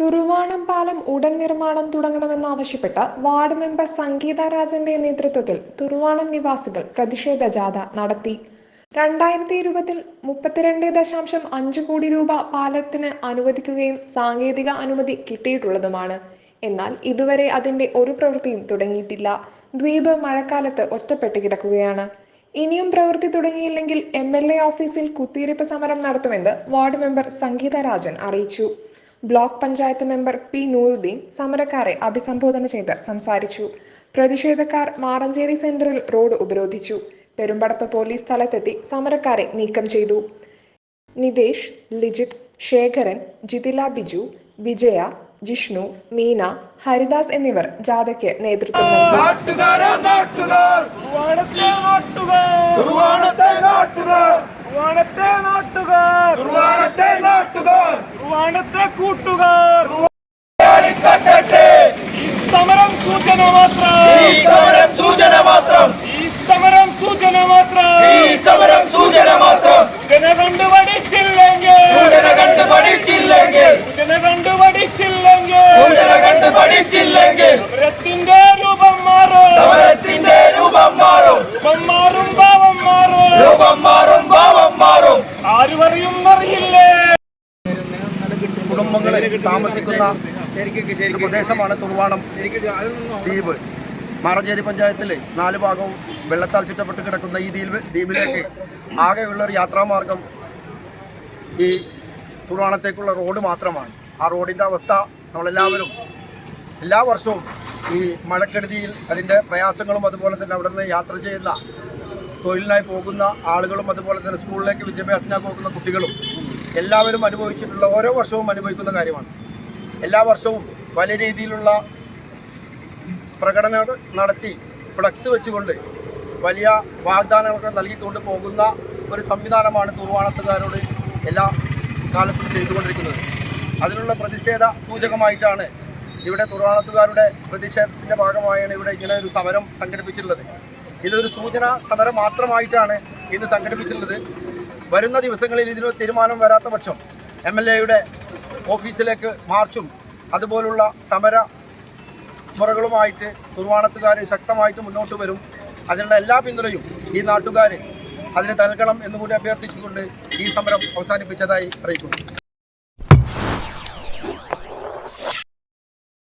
തുറുവാണം പാലം ഉടൻ നിർമ്മാണം തുടങ്ങണമെന്നാവശ്യപ്പെട്ട് വാർഡ് മെമ്പർ സംഗീത രാജന്റെ നേതൃത്വത്തിൽ തുറുവാണം നിവാസികൾ പ്രതിഷേധ ജാഥ നടത്തി. രണ്ടായിരത്തി ഇരുപതിൽ മുപ്പത്തിരണ്ട് ദശാംശം അഞ്ച് കോടി രൂപ പാലത്തിന് അനുവദിക്കുകയും സാങ്കേതിക അനുമതി കിട്ടിയിട്ടുള്ളതുമാണ്. എന്നാൽ ഇതുവരെ അതിന്റെ ഒരു പ്രവൃത്തിയും തുടങ്ങിയിട്ടില്ല. ദ്വീപ് മഴക്കാലത്ത് ഒറ്റപ്പെട്ട് കിടക്കുകയാണ്. ഇനിയും പ്രവൃത്തി തുടങ്ങിയില്ലെങ്കിൽ എം എൽ എ ഓഫീസിൽ കുത്തിയിരിപ്പ് സമരം നടത്തുമെന്ന് വാർഡ് മെമ്പർ സംഗീത രാജൻ അറിയിച്ചു. Block panchayat member P Nooruddeen സമരക്കാരെ അഭിസംബോധന ചെയ്ത് സംസാരിച്ചു. പ്രതിഷേധക്കാർ മാറഞ്ചേരി സെന്ററിൽ റോഡ് ഉപരോധിച്ചു. പെരുമ്പടപ്പ് പോലീസ് സ്ഥലത്തെത്തി സമരക്കാരെ നീക്കം ചെയ്തു. നിതേഷ് ലിജിത് ശേഖരൻ ജിതില ബിജു വിജയ ജിഷ്ണു മീന ഹരിദാസ് എന്നിവർ ജാഥയ്ക്ക് നേതൃത്വം നൽകി. നാട്ടുകാരെ നാട്ടുകാർ. വാണത്തെ നാട്ടുകാർ. കുർവാണത്തെ കൂട്ടുകാർ. ഈ സമരം സൂചന മാത്രം. ഈ സമരം സൂചന മാത്രം. ഈ സമരം സൂചന മാത്രം. ഈ സമരം സൂചന മാത്രം. സൂചന കണ്ടു പഠിച്ചില്ലെങ്കിൽ. സൂചന കണ്ട് പഠിച്ചില്ലെങ്കിൽ. സൂചന കണ്ടു പഠിച്ചില്ലെങ്കിൽ. കണ്ട് പഠിച്ചില്ലെങ്കിൽ. താമസിക്കുന്ന പ്രദേശമാണ് തുറവാണം ദ്വീപ്. മാറഞ്ചേരി പഞ്ചായത്തിലെ നാല് ഭാഗവും വെള്ളത്താൽ ചുറ്റപ്പെട്ട് കിടക്കുന്ന ഈ ദ്വീപ് ദ്വീപിലേക്ക് ആകെയുള്ള ഒരു യാത്രാമാർഗം ഈ തുറവാണത്തേക്കുള്ള റോഡ് മാത്രമാണ്. ആ റോഡിന്റെ അവസ്ഥ നമ്മളെല്ലാവരും എല്ലാ വർഷവും ഈ മഴക്കെടുതിയിൽ അതിന്റെ പ്രയാസങ്ങളും അതുപോലെ തന്നെ അവിടെ നിന്ന് യാത്ര ചെയ്യുന്ന തൊഴിലിനായി പോകുന്ന ആളുകളും അതുപോലെ തന്നെ സ്കൂളിലേക്ക് വിദ്യാഭ്യാസത്തിനായി പോകുന്ന കുട്ടികളും എല്ലാവരും അനുഭവിച്ചിട്ടുള്ള ഓരോ വർഷവും അനുഭവിക്കുന്ന കാര്യമാണ്. എല്ലാ വർഷവും പല രീതിയിലുള്ള പ്രകടനം നടത്തി ഫ്ലക്സ് വെച്ചുകൊണ്ട് വലിയ വാഗ്ദാനങ്ങളൊക്കെ നൽകിക്കൊണ്ട് പോകുന്ന ഒരു സംവിധാനമാണ് തൂർവാണത്തുകാരോട് എല്ലാ കാലത്തും ചെയ്തുകൊണ്ടിരിക്കുന്നത്. അതിനുള്ള പ്രതിഷേധ സൂചകമായിട്ടാണ് ഇവിടെ തുറവാണത്തുകാരുടെ പ്രതിഷേധത്തിന്റെ ഭാഗമായാണ് ഇവിടെ ഇങ്ങനെ ഒരു സമരം സംഘടിപ്പിച്ചിട്ടുള്ളത്. ഇതൊരു സൂചന സമരം മാത്രമായിട്ടാണ് ഇന്ന് സംഘടിപ്പിച്ചിട്ടുള്ളത്. വരുന്ന ദിവസങ്ങളിൽ ഇതിന് തീരുമാനം വരാത്ത പക്ഷം എം എൽ എയുടെ ഓഫീസിലേക്ക് മാർച്ചും അതുപോലുള്ള സമര മുറകളുമായിട്ട് തുർവാണത്തുകാർ ശക്തമായിട്ട് മുന്നോട്ട് വരും. അതിനുള്ള എല്ലാ പിന്തുണയും ഈ നാട്ടുകാർ അതിന് നൽകണം എന്നുകൂടി അഭ്യർത്ഥിച്ചുകൊണ്ട് ഈ സമരം അവസാനിപ്പിച്ചതായി അറിയിക്കുന്നു.